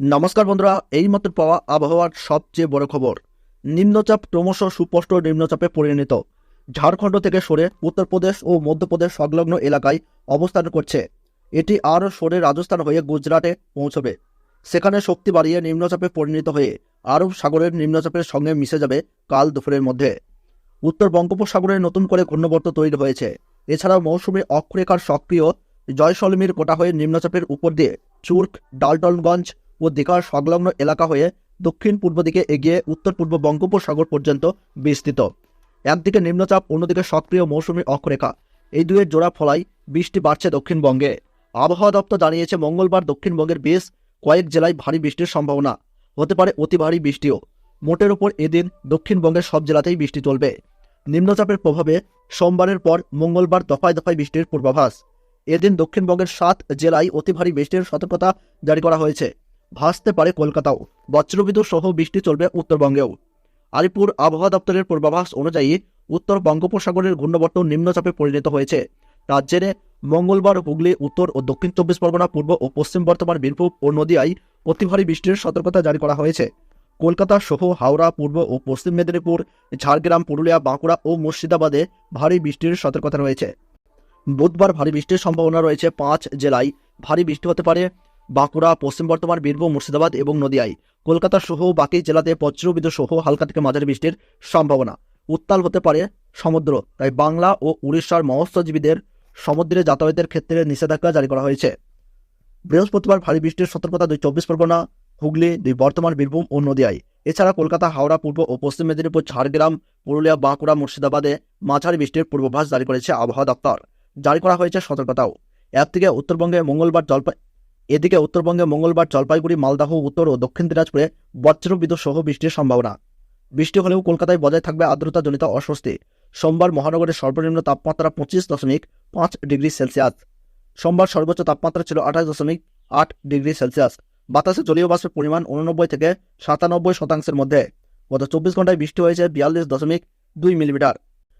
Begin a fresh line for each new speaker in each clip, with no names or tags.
নমস্কার বন্ধুরা, এইমাত্র পাওয়া আবহাওয়ার সবচেয়ে বড় খবর। নিম্নচাপ ক্রমশ সুস্পষ্ট নিম্নচাপে পরিণত। ঝাড়খণ্ড থেকে সরে উত্তরপ্রদেশ ও মধ্যপ্রদেশ সংলগ্ন এলাকায় অবস্থান করছে। এটি আরও সরে রাজস্থান হয়ে গুজরাটে পৌঁছবে। সেখানে শক্তি বাড়িয়ে নিম্নচাপে পরিণত হয়ে আরব সাগরের নিম্নচাপের সঙ্গে মিশে যাবে কাল দুপুরের মধ্যে। উত্তর বঙ্গোপসাগরে নতুন করে ঘূর্ণবর্ত তৈরি হয়েছে। এছাড়াও মৌসুমী অক্ষরেখার সক্রিয় জয়সলমীর কোটা হয়ে নিম্নচাপের উপর দিয়ে চুর্ক, ডালটনগঞ্জ ও দীঘার সংলগ্ন এলাকা হয়ে দক্ষিণ পূর্ব দিকে এগিয়ে উত্তর পূর্ব বঙ্গোপসাগর পর্যন্ত বিস্তৃত। একদিকে নিম্নচাপ, অন্যদিকে সক্রিয় মৌসুমী অক্ষরেখা। এই দুয়ের জোড়া ফলায় বৃষ্টি বাড়ছে দক্ষিণবঙ্গে। আবহাওয়া দপ্তর জানিয়েছে, মঙ্গলবার দক্ষিণবঙ্গের বেশ কয়েক জেলায় ভারী বৃষ্টির সম্ভাবনা। হতে পারে অতি ভারী বৃষ্টিও। মোটের ওপর এদিন দক্ষিণবঙ্গের সব জেলাতেই বৃষ্টি চলবে। নিম্নচাপের প্রভাবে সোমবারের পর মঙ্গলবার দফায় দফায় বৃষ্টির পূর্বাভাস। এদিন দক্ষিণবঙ্গের সাত জেলায় অতি ভারী বৃষ্টির সতর্কতা জারি করা হয়েছে। ভাসতে পারে কলকাতাও। বজ্রবিদ্যুৎ সহ বৃষ্টি চলবে উত্তরবঙ্গেও। আলিপুর আবহাওয়া দপ্তরের পূর্বাভাস অনুযায়ী উত্তর বঙ্গোপসাগরের ঘূর্ণবর্ত নিম্নচাপে পরিণত হয়েছে। তার জেরে মঙ্গলবার হুগলি, উত্তর ও দক্ষিণ চব্বিশ পরগনা, পূর্ব ও পশ্চিম বর্ধমান, বীরভূম ও নদিয়ায় অতি ভারী বৃষ্টির সতর্কতা জারি করা হয়েছে। কলকাতা সহ হাওড়া, পূর্ব ও পশ্চিম মেদিনীপুর, ঝাড়গ্রাম, পুরুলিয়া, বাঁকুড়া ও মুর্শিদাবাদে ভারী বৃষ্টির সতর্কতা রয়েছে। বুধবার ভারী বৃষ্টির সম্ভাবনা রয়েছে পাঁচ জেলায়। ভারী বৃষ্টি হতে পারে বাঁকুড়া, পশ্চিম বর্ধমান, বীরভূম, মুর্শিদাবাদ এবং নদিয়ায়। কলকাতা সহ বাকি জেলাতে বজ্রবিদ্যুৎ সহ হালকা থেকে মাঝারি বৃষ্টির সম্ভাবনা। উত্তাল হতে পারে সমুদ্র, তাই বাংলা ও উড়িষ্যার মৎস্যজীবীদের সমুদ্রে যাতায়াতের ক্ষেত্রে নিষেধাজ্ঞা জারি করা হয়েছে। বৃহস্পতিবার ভারী বৃষ্টির সতর্কতা দুই চব্বিশ পরগনা, হুগলি, দুই বর্তমান বীরভূম ও নদিয়ায়। এছাড়া কলকাতা, হাওড়া, পূর্ব ও পশ্চিম মেদিনীপুর, ঝাড়গ্রাম, পুরুলিয়া, বাঁকুড়া, মুর্শিদাবাদে মাঝারি বৃষ্টির পূর্বাভাস জারি করেছে আবহাওয়া দপ্তর। জারি করা হয়েছে সতর্কতাও। এর থেকে উত্তরবঙ্গে মঙ্গলবার জলপাই এদিকে উত্তরবঙ্গে মঙ্গলবার জলপাইগুড়ি, মালদাহ, উত্তর ও দক্ষিণ দিনাজপুরে বজ্রবিদ্যুৎ সহ বৃষ্টির সম্ভাবনা। বৃষ্টি হলেও কলকাতায় বজায় থাকবে আর্দ্রতাজনিত অস্বস্তি। সোমবার মহানগরের সর্বনিম্ন তাপমাত্রা পঁচিশ দশমিক পাঁচ ডিগ্রি সেলসিয়াস। সোমবার সর্বোচ্চ তাপমাত্রা ছিল আঠাশ দশমিক আট ডিগ্রি সেলসিয়াস। বাতাসে জলীয় বাষ্পের পরিমাণ উননব্বই থেকে সাতানব্বই শতাংশের মধ্যে। গত চব্বিশ ঘন্টায় বৃষ্টি হয়েছে বিয়াল্লিশ দশমিক দুই মিলিমিটার।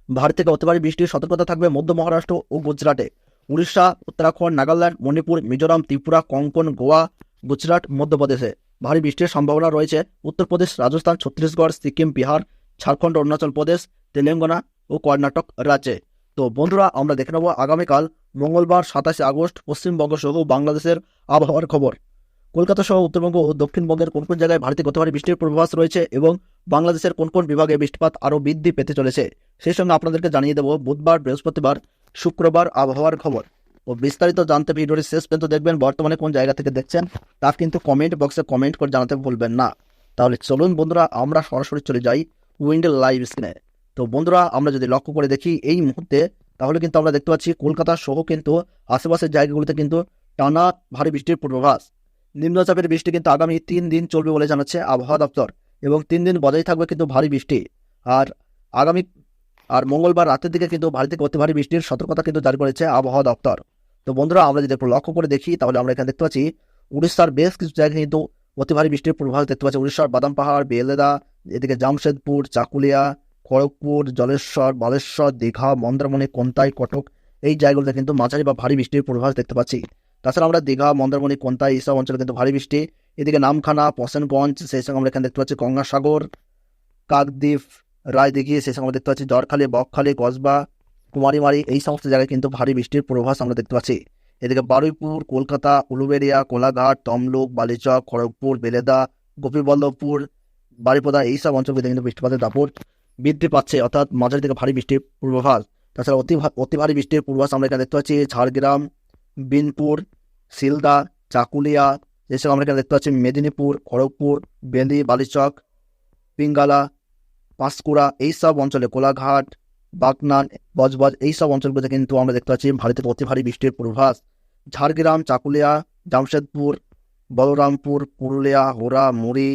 ভারত থেকে অতিবারী বৃষ্টির সতর্কতা থাকবে মধ্য মহারাষ্ট্র ও গুজরাটে। উড়িষ্যা, উত্তরাখণ্ড, নাগাল্যান্ড, মণিপুর, মিজোরাম, ত্রিপুরা, কঙ্কন, গোয়া, গুজরাট, মধ্যপ্রদেশে ভারী বৃষ্টির সম্ভাবনা রয়েছে। উত্তরপ্রদেশ, রাজস্থান, ছত্তিশগড়, সিকিম, বিহার, ঝাড়খণ্ড, অরুণাচল প্রদেশ, তেলেঙ্গানা ও কর্ণাটক রাজ্যে। তো বন্ধুরা, আমরা দেখে নেব আগামীকাল মঙ্গলবার সাতাশে আগস্ট পশ্চিমবঙ্গ সহ বাংলাদেশের আবহাওয়ার খবর। কলকাতা সহ উত্তরবঙ্গ ও দক্ষিণবঙ্গের কোন কোন জায়গায় ভারতে গত ভারী বৃষ্টির পূর্বাভাস রয়েছে এবং বাংলাদেশের কোন কোন বিভাগে বৃষ্টিপাত আরও বৃদ্ধি পেতে চলেছে, সেই সঙ্গে আপনাদেরকে জানিয়ে দেব বুধবার, বৃহস্পতিবার শুক্রবার আবহাওয়ার খবর। ও বিস্তারিত জানতে ভিডিওটি শেষ পর্যন্ত দেখবেন। বর্তমানে কোন জায়গা থেকে দেখছেন তা কিন্তু কমেন্ট বক্সে কমেন্ট করে জানাতে ভুলবেন না। তাহলে চলুন বন্ধুরা, আমরা সরাসরি চলে যাই উইন্ডেল লাইভ স্ক্রিনে তো বন্ধুরা, আমরা যদি লক্ষ্য করে দেখি এই মুহূর্তে, তাহলে কিন্তু আমরা দেখতে পাচ্ছি কলকাতা সহ কিন্তু আশেপাশের জায়গাগুলোতে কিন্তু টানা ভারী বৃষ্টির পূর্বাভাস। নিম্নচাপের বৃষ্টি কিন্তু আগামী তিন দিন চলবে বলে জানাচ্ছে আবহাওয়া দপ্তর এবং তিন দিন বজায় থাকবে কিন্তু ভারী বৃষ্টি। আর আগামী আর মঙ্গলবার রাতের দিকে কিন্তু ভারী থেকে অতি ভারী বৃষ্টির সতর্কতা কিন্তু জারি করেছে আবহাওয়া দপ্তর। তো বন্ধুরা, আমরা যদি একটু লক্ষ্য করে দেখি, তাহলে আমরা এখানে দেখতে পাচ্ছি, উড়িষ্যার বেশ কিছু জায়গায় কিন্তু অতি ভারী বৃষ্টির পূর্বাভাস দেখতে পাচ্ছি। উড়িষ্যার বাদাম পাহাড়, বেলেদা, এদিকে জামশেদপুর, চাকুলিয়া, খড়গপুর, জলেশ্বর, বালেশ্বর, দীঘা, মন্দারমণি, কোন্তাই, কটক, এই জায়গাগুলোতে কিন্তু মাঝারি বা ভারী বৃষ্টির পূর্বাভাস দেখতে পাচ্ছি। তাছাড়া আমরা দীঘা, মন্দারমণি, কোন্তাই এইসব অঞ্চলে কিন্তু ভারী বৃষ্টি। এদিকে নামখানা পশেনগঞ্জ সেই সঙ্গে আমরা এখানে দেখতে পাচ্ছি গঙ্গাসাগর, কাকদ্বীপ রায়দিঘি সেই সঙ্গে আমরা দেখতে পাচ্ছি, জরখালি, বকখালি, কসবা, কুমারীমারি, এই সমস্ত জায়গায় কিন্তু ভারী বৃষ্টির পূর্বাভাস আমরা দেখতে পাচ্ছি। এদিকে বারুইপুর, কলকাতা, উলুবেড়িয়া, কোলাঘাট, তমলুক, বালিচক, খড়গপুর, বেলেদা, গোপীবল্লভপুর, বারিপদা এইসব অঞ্চলগুলিতে কিন্তু বৃষ্টিপাতের দাপট বৃদ্ধি পাচ্ছে, অর্থাৎ মাঝারি থেকে ভারী বৃষ্টির পূর্বাভাস। তাছাড়া অতি অতি ভারী বৃষ্টির পূর্বাভাস আমরা এখানে দেখতে পাচ্ছি, ঝাড়গ্রাম, বিনপুর শিলদা চাকুলিয়া, এসব আমরা এখানে দেখতে পাচ্ছি, মেদিনীপুর, খড়গপুর বেন্দি বালিচক, পিঙ্গালা পাঁশকুড়া, এইসব অঞ্চলে কোলাঘাট, বাগনান, বজবজ এইসব অঞ্চলগুলোতে কিন্তু আমরা দেখতে পাচ্ছি ভারী থেকে অতি ভারী বৃষ্টির পূর্বাভাস। ঝাড়গ্রাম, চাকুলিয়া, জামশেদপুর, বলরামপুর, পুরুলিয়া হোরা মুড়ি,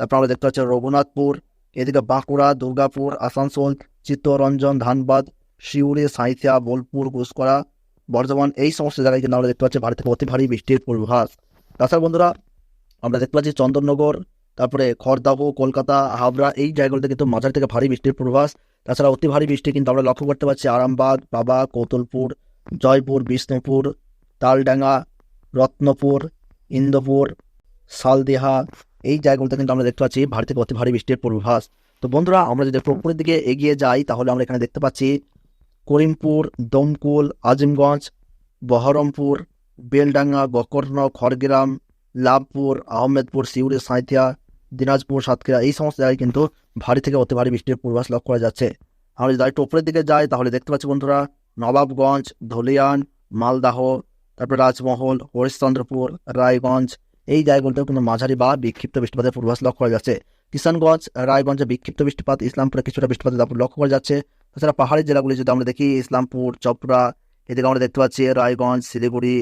তারপর আমরা দেখতে পাচ্ছি রঘুনাথপুর, এদিকে বাঁকুড়া, দুর্গাপুর, আসানসোল, চিত্তরঞ্জন, ধানবাদ শিউড়ি সাঁইথিয়া, বোলপুর ঘুষকরা বর্ধমান, এই সমস্ত জায়গায় কিন্তু আমরা দেখতে পাচ্ছি ভারী থেকে অতি ভারী বৃষ্টির পূর্বাভাস। তাছাড়া বন্ধুরা, আমরা দেখতে পাচ্ছি চন্দননগর তারপরে খড়দাহ, কলকাতা, হাবড়া, এই জায়গাগুলোতে কিন্তু মাঝারি থেকে ভারী বৃষ্টির পূর্বাভাস। তাছাড়া অতি ভারী বৃষ্টি কিন্তু আমরা লক্ষ্য করতে পারছি আরামবাগ, বাবা, কৌতলপুর, জয়পুর, বিষ্ণুপুর, তালডাঙ্গা, রত্নপুর, ইন্দোপুর, সালদেহা, এই জায়গাগুলোতে কিন্তু আমরা দেখতে পাচ্ছি ভারী থেকে অতি ভারী বৃষ্টির পূর্বাভাস। তো বন্ধুরা, আমরা যদি উপরের দিকে এগিয়ে যাই, তাহলে আমরা এখানে দেখতে পাচ্ছি করিমপুর, দমকুল, আজিমগঞ্জ, বহরমপুর, বেলডাঙ্গা গোকর্ণ খড়গ্রাম, লাভপুর, আহমেদপুর, সিউড়ি, সাঁইথিয়া দিনাজপুর, সাতক্ষীরা, এই সমস্ত জায়গায় কিন্তু ভারী থেকে অতি ভারী বৃষ্টির পূর্বাস লক্ষ্য করা যাচ্ছে। আমরা যদি একটু উপরের দিকে যাই, তাহলে দেখতে পাচ্ছি বন্ধুরা, নবাবগঞ্জ, ধলিয়ান, মালদাহ, তারপরে রাজমহল, হরিশ্চন্দ্রপুর, রায়গঞ্জ, এই জায়গাগুলোতেও কিন্তু মাঝারি বা বিক্ষিপ্ত বৃষ্টিপাতের পূর্বাস লক্ষ্য করা যাচ্ছে। কিষানগঞ্জ, রায়গঞ্জে বিক্ষিপ্ত বৃষ্টিপাত, ইসলামপুরে কিছুটা বৃষ্টিপাতের দাপট লক্ষ্য করা যাচ্ছে। তাছাড়া পাহাড়ি জেলাগুলি যদি আমরা দেখি, ইসলামপুর, চপড়া, এদিকে আমরা দেখতে পাচ্ছি রায়গঞ্জ, শিলিগুড়ি,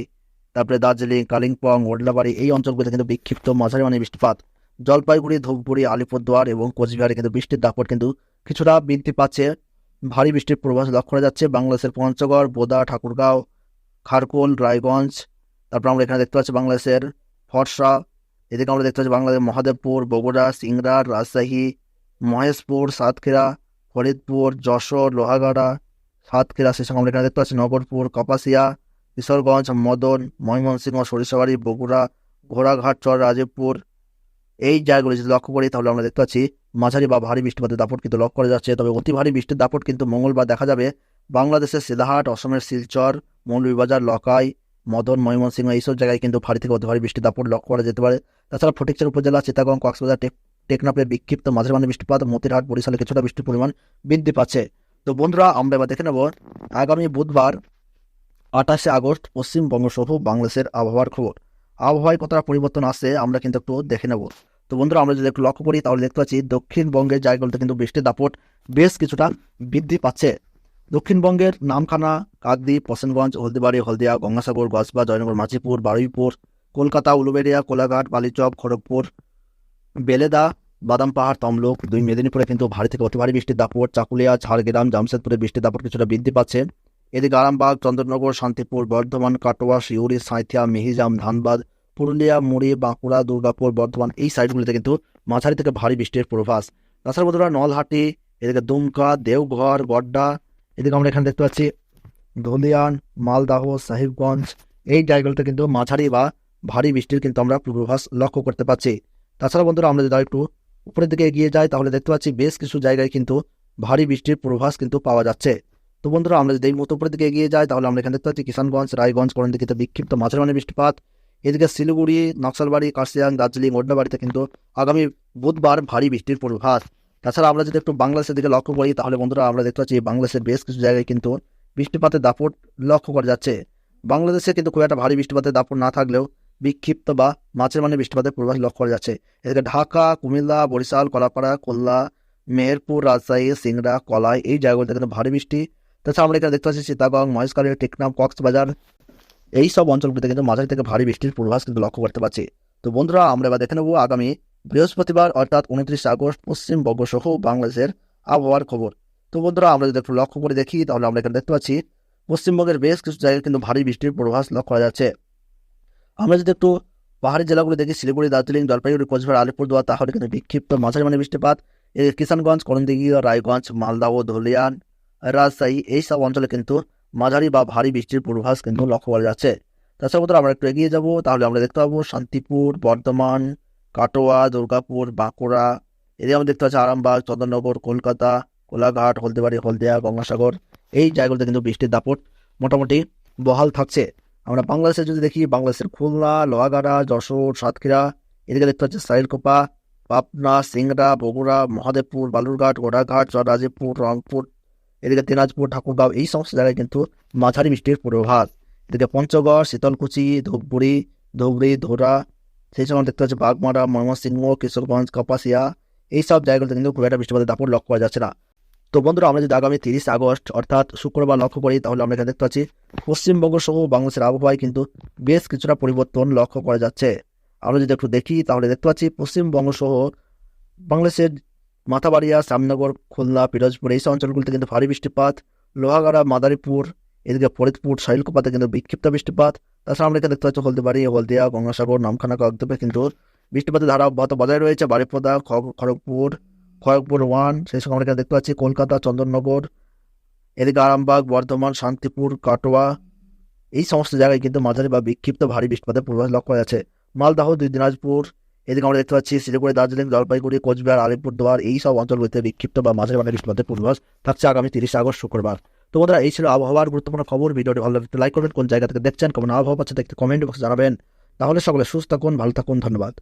তারপরে দার্জিলিং, কালিম্পং, ওডলাবাড়ি, এই অঞ্চলগুলিতে কিন্তু বিক্ষিপ্ত মাঝারি মানে বৃষ্টিপাত। জলপাইগুড়ি, ধূপগুড়ি, আলিপুরদুয়ার এবং কোচবিহারে কিন্তু বৃষ্টির দাপট কিন্তু কিছুটা বৃদ্ধি পাচ্ছে। ভারী বৃষ্টির পূর্বাভাস লক্ষ্য করা যাচ্ছে বাংলাদেশের পঞ্চগড়, বোদা, ঠাকুরগাঁও খারকোল রায়গঞ্জ, তারপর আমরা এখানে দেখতে পাচ্ছি বাংলাদেশের ফরসা, এদিকে আমরা দেখতে পাচ্ছি বাংলাদেশ মহাদেবপুর, বগুড়া, সিংড়া, রাজশাহী, মহেশপুর, সাতক্ষীরা, ফরিদপুর, যশোর, লোহাগাড়া, সাতক্ষীরা সে আমরা এখানে দেখতে পাচ্ছি নগরপুর, কাপাসিয়া, কিশোরগঞ্জ, মদন, ময়মনসিংহ, সরিষাবাড়ি, বগুড়া, ঘোড়াঘাট চর রাজীবপুর এই জায়গাগুলি যদি লক্ষ্য করি, তাহলে আমরা দেখতে পাচ্ছি মাঝারি বা ভারী বৃষ্টিপাতের দাপট কিন্তু লক্ষ্য করা যাচ্ছে। তবে অতি ভারী বৃষ্টির দাপট কিন্তু মঙ্গলবার দেখা যাবে। বাংলাদেশের সিলাহাট, অসমের শিলচর, মৌলভীবাজার, লকাই, মদন, ময়মনসিংহ এইসব জায়গায় কিন্তু ভারী থেকে অতি ভারী বৃষ্টির দাপট লক্ষ্য করা যেতে পারে। তাছাড়া ফটিকচার উপজেলা, চিতাগং, কক্সবাজার, টেক, টেকনাফের বিক্ষিপ্ত মাঝারি মানে বৃষ্টিপাত, মতিরহাট, বরিশালে কিছুটা বৃষ্টির পরিমাণ বৃদ্ধি পাচ্ছে। তো বন্ধুরা, আমরা এবার দেখে নেব আগামী বুধবার আঠাশে আগস্ট পশ্চিমবঙ্গ সহ বাংলাদেশের আবহাওয়ার খবর। আবহাওয়ায় কতটা পরিবর্তন আসছে, আমরা কিন্তু একটু দেখে নেব। তো বন্ধুরা, আমরা যদি একটু লক্ষ্য করি, তাহলে দেখতে পাচ্ছি দক্ষিণবঙ্গের জায়গাগুলোতে কিন্তু বৃষ্টির দাপট বেশ কিছুটা বৃদ্ধি পাচ্ছে। দক্ষিণবঙ্গের নামখানা, কাকদ্বীপ প্রসেনগঞ্জ হলদিবাড়ি, হলদিয়া, গঙ্গাসাগর গসবা জয়নগর, মাঝিপুর, বারুইপুর, কলকাতা, উলুবেড়িয়া, কোলাঘাট, বালিচক, খড়গপুর, বেলেদা, বাদাম পাহাড়, তমলুক, দুই মেদিনীপুরে কিন্তু ভারী থেকে অতি ভারী বৃষ্টির দাপট। চাকুলিয়া, ঝাড়গ্রাম, জামশেদপুরে বৃষ্টির দাপট কিছুটা বৃদ্ধি পাচ্ছে। এদিকে আরামবাগ, চন্দ্রনগর, শান্তিপুর, বর্ধমান, কাটোয়া শিউরি সাঁইথিয়া, মিহিজাম, ধানবাদ পুরুলিয়া, মুড়ি, বাঁকুড়া, দুর্গাপুর, বর্ধমান এই সাইডগুলিতে কিন্তু মাঝারি থেকে ভারী বৃষ্টির পূর্বাভাস। তাছাড়া বন্ধুরা নলহাটি, এদিকে দুমকা, দেওঘর, গড্ডা, এদিকে আমরা এখানে দেখতে পাচ্ছি ধলিয়ান মালদাহ, সাহিবগঞ্জ এই জায়গাগুলোতে কিন্তু মাঝারি বা ভারী বৃষ্টির কিন্তু আমরা পূর্বাভাস লক্ষ্য করতে পারছি তাছাড়া বন্ধুরা আমরা যদি একটু উপরের দিকে এগিয়ে যাই তাহলে দেখতে পাচ্ছি বেশ কিছু জায়গায় কিন্তু ভারী বৃষ্টির পূর্বাভাস কিন্তু পাওয়া যাচ্ছে। তো বন্ধুরা আমরা যদি এই মতো উপরের দিকে এগিয়ে যাই তাহলে আমরা এখানে দেখতে পাচ্ছি কিষানগঞ্জ, রায়গঞ্জ করণ দিকে বিক্ষিপ্ত মাঝারি মানে বৃষ্টিপাত। এদিকে শিলিগুড়ি, নকশালবাড়ি কার্শিয়াং দার্জিলিং, ওডনাবাড়িতে কিন্তু আগামী বুধবার ভারী বৃষ্টির পূর্বাভাস। তাছাড়া আমরা যদি একটু বাংলাদেশের দিকে লক্ষ্য করি, তাহলে বন্ধুরা আমরা দেখতে পাচ্ছি বাংলাদেশের বেশ কিছু জায়গায় কিন্তু বৃষ্টিপাতের দাপট লক্ষ্য করা যাচ্ছে। বাংলাদেশে কিন্তু খুব একটা ভারী বৃষ্টিপাতের দাপট না থাকলেও বিক্ষিপ্ত বা মাছের মানে বৃষ্টিপাতের পূর্বাভাস লক্ষ্য করা যাচ্ছে। এদিকে ঢাকা, কুমিল্লা, বরিশাল, কলাপাড়া, খুলনা, মেহেরপুর, রাজশাহী, সিংড়া, কলাই এই জায়গাগুলোতে কিন্তু ভারী বৃষ্টি। তাছাড়া আমরা এখানে দেখতে পাচ্ছি সীতাগং মহেশখালী টেকনাম কক্সবাজার এই সব অঞ্চলগুলিতে কিন্তু মাঝারি থেকে ভারী বৃষ্টির পূর্বাভাস কিন্তু লক্ষ্য করতে পারছি তো বন্ধুরা, আমরা এবার দেখে নেব আগামী বৃহস্পতিবার, অর্থাৎ উনত্রিশে আগস্ট পশ্চিমবঙ্গ সহ বাংলাদেশের আবহাওয়ার খবর। তো বন্ধুরা, আমরা যদি একটু লক্ষ্য করে দেখি, তাহলে আমরা এখানে দেখতে পাচ্ছি, পশ্চিমবঙ্গের বেশ কিছু জায়গায় কিন্তু ভারী বৃষ্টির পূর্বাভাস লক্ষ্য করা যাচ্ছে। আমরা যদি একটু পাহাড়ি জেলাগুলো দেখি, শিলিগুড়ি, দার্জিলিং, জলপাইগুড়ি, কোচবিহার, আলিপুরদুয়ার, তাহলে কিন্তু বিক্ষিপ্ত মাঝারি মানে বৃষ্টিপাত। কিষানগঞ্জ, করণদিঘি, রায়গঞ্জ মালদাহ ধলিয়ান রাজশাহী, এই সব অঞ্চলে কিন্তু মাঝারি বা ভারী বৃষ্টির পূর্বাভাস কিন্তু লক্ষ্য করা যাচ্ছে। তাছাড়া বন্ধুরা, আমরা একটু এগিয়ে যাব। তাহলে আমরা দেখতে পাবো শান্তিপুর, বর্ধমান, কাটোয়া, দুর্গাপুর, বাঁকুড়া। এদিকে আমরা দেখতে পাচ্ছি আরামবাগ চন্দননগর কলকাতা, কোলাঘাট, হলদিবাড়ি, হলদিয়া, গঙ্গাসাগর। এই জায়গাগুলোতে কিন্তু বৃষ্টির দাপট মোটামুটি বহাল থাকছে। আমরা বাংলাদেশে যদি দেখি, বাংলাদেশের খুলনা, লোহাগাড়া, যশোর, সাতক্ষীরা, এদিকে দেখতে পাচ্ছি সাইলকোপা পাবনা, সিংড়া, বগুড়া, মহাদেবপুর, বালুরঘাট, গোড়াঘাট রাজীবপুর রংপুর এদিকে দিনাজপুর, ঠাকুরগাঁও এই সমস্ত জায়গায় কিন্তু মাঝারি বৃষ্টির পূর্বাভাস এদিকে পঞ্চগড়, শীতলকুচি, ধূপগুড়ি, ধুবড়ি, ধোরা, সেই সময় দেখতে পাচ্ছি বাগমারা, ময়মনসিংহ, কিশোরগঞ্জ, কাপাসিয়া, এই সব জায়গাগুলোতে কিন্তু খুব একটা বৃষ্টিপাতের দাপট লক্ষ্য করা যাচ্ছে না। তো বন্ধুরা, আমরা যদি আগামী তিরিশ আগস্ট, অর্থাৎ শুক্রবার লক্ষ্য করি, তাহলে আমরা এখানে দেখতে পাচ্ছি পশ্চিমবঙ্গ সহ বাংলাদেশের আবহাওয়ায় কিন্তু বেশ কিছুটা পরিবর্তন লক্ষ্য করা যাচ্ছে। আমরা যদি একটু দেখি, তাহলে দেখতে পাচ্ছি পশ্চিমবঙ্গ সহ বাংলাদেশের মাথাবাড়িয়া, শ্যামনগর, খুলনা, পিরোজপুর, এই সব অঞ্চলগুলিতে কিন্তু ভারী বৃষ্টিপাত। লোহাগাড়া, মাদারীপুর, এদিকে ফরিদপুর সাইলকোপাতে কিন্তু বিক্ষিপ্ত বৃষ্টিপাত। তাছাড়া আমরা এখানে দেখতে পাচ্ছি হলদিবাড়ি, হলদিয়া, গঙ্গাসাগর, নামখানা কাকদ্বীপে কিন্তু বৃষ্টিপাতের ধারা অব্যাহত বজায় রয়েছে। বারিপদা খড়গপুর খড়গপুর, ওয়ান, সেই সঙ্গে আমরা এখানে দেখতে পাচ্ছি। কলকাতা, চন্দননগর, এদিকে আরামবাগ, বর্ধমান, শান্তিপুর, কাটোয়া, এই সমস্ত জায়গায় কিন্তু মাঝারি বা বিক্ষিপ্ত ভারী বৃষ্টিপাতের পূর্বাভাস লক্ষ্য যাচ্ছে। মালদাহ দুই দিনাজপুর এদিকে আমরা দেখতে পাচ্ছি শিলিগুড়ি দার্জিলিং, জলপাইগুড়ি, কোচবিহার, আলিপুরদুয়ার, এই সব অঞ্চলগুলিতে বিক্ষিপ্ত বা মাঝের মানে বৃষ্টিপাতের পূর্বাভাস থাকছে আগামী তিরিশে আগস্ট শুক্রবার। তো বন্ধুরা, এই ছিল আবহাওয়ার গুরুত্বপূর্ণ খবর। ভিডিওটি ভালো লাগতে লাইক করবেন। কোন জায়গা থেকে দেখছেন, কেমন আবহাওয়া পাচ্ছে দেখতে কমেন্ট বক্সে জানাবেন। তাহলে সকলে সুস্থ থাকুন, ভালো থাকুন, ধন্যবাদ।